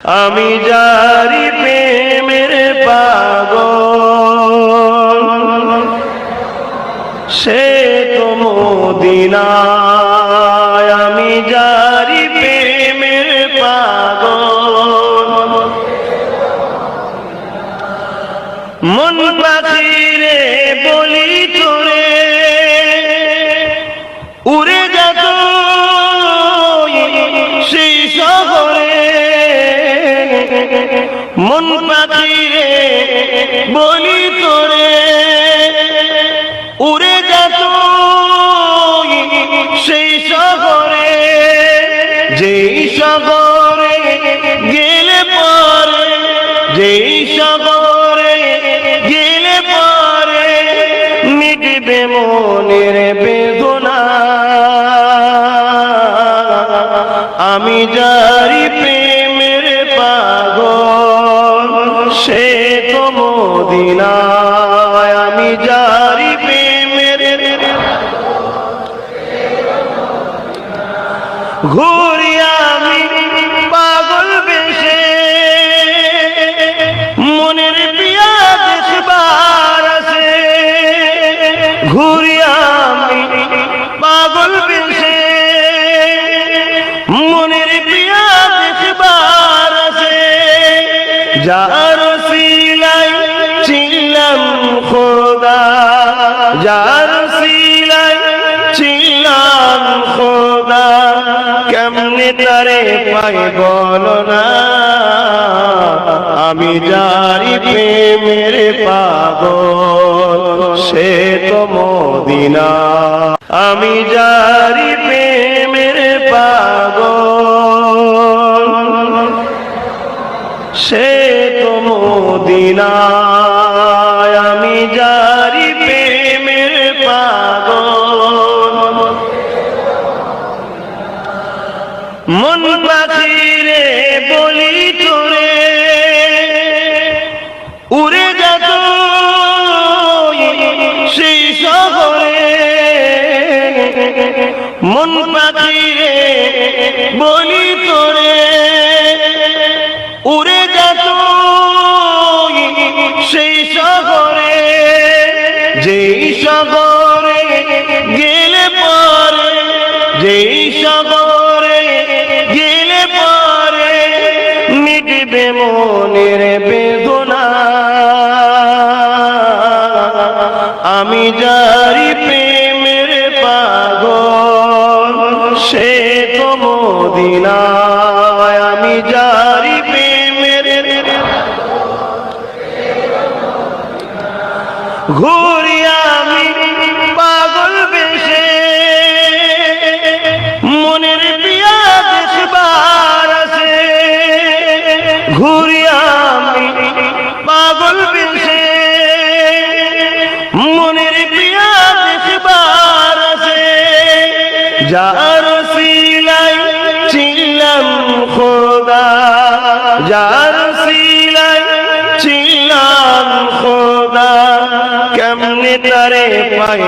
আমি জারি প্রেমের পাগল। সে তো মদিনায় আমি জারি প্রেমের পাগল। মন পাখিরে মন পাখিরে বলি তোরে, উড়ে যেত সেই শহরে, যেই শহরে গেলে পরে, যেই শহরে গেলে পরে, মিটবে মনের বেদনা সে তো মদিনায় আমি জারি প্রেমের ঘুরি আমি পাগল বেশে। মনের পিয়া দেখবার আছে ঘুরি আমি পাগল বেশে। মনের পিয়া দেখবার আছে যার কেমনে তারে পাই বল না। আমি জারি প্রেমের পাগল, সে তো মদিনা। আমি জারি প্রেমের পাগল, সে তো মদিনায় মন পাখিরে বলি তোরে, উড়ে যেত সেই শহরে। মন পাখিরে বলি তোরে, উড়ে যেত সেই শহরে। যেই শহরে গেলে পরে, যেই শহরে মিটবে মনের বেদনা। আমি জারি প্রেমের পাগল, সে তো মদিনায়। আমি জারি প্রেমের ঘুরি আমি যার সিলাই ছিলাম খোদা। যার সিলাই ছিলাম খোদা। কেমনে তারে পাই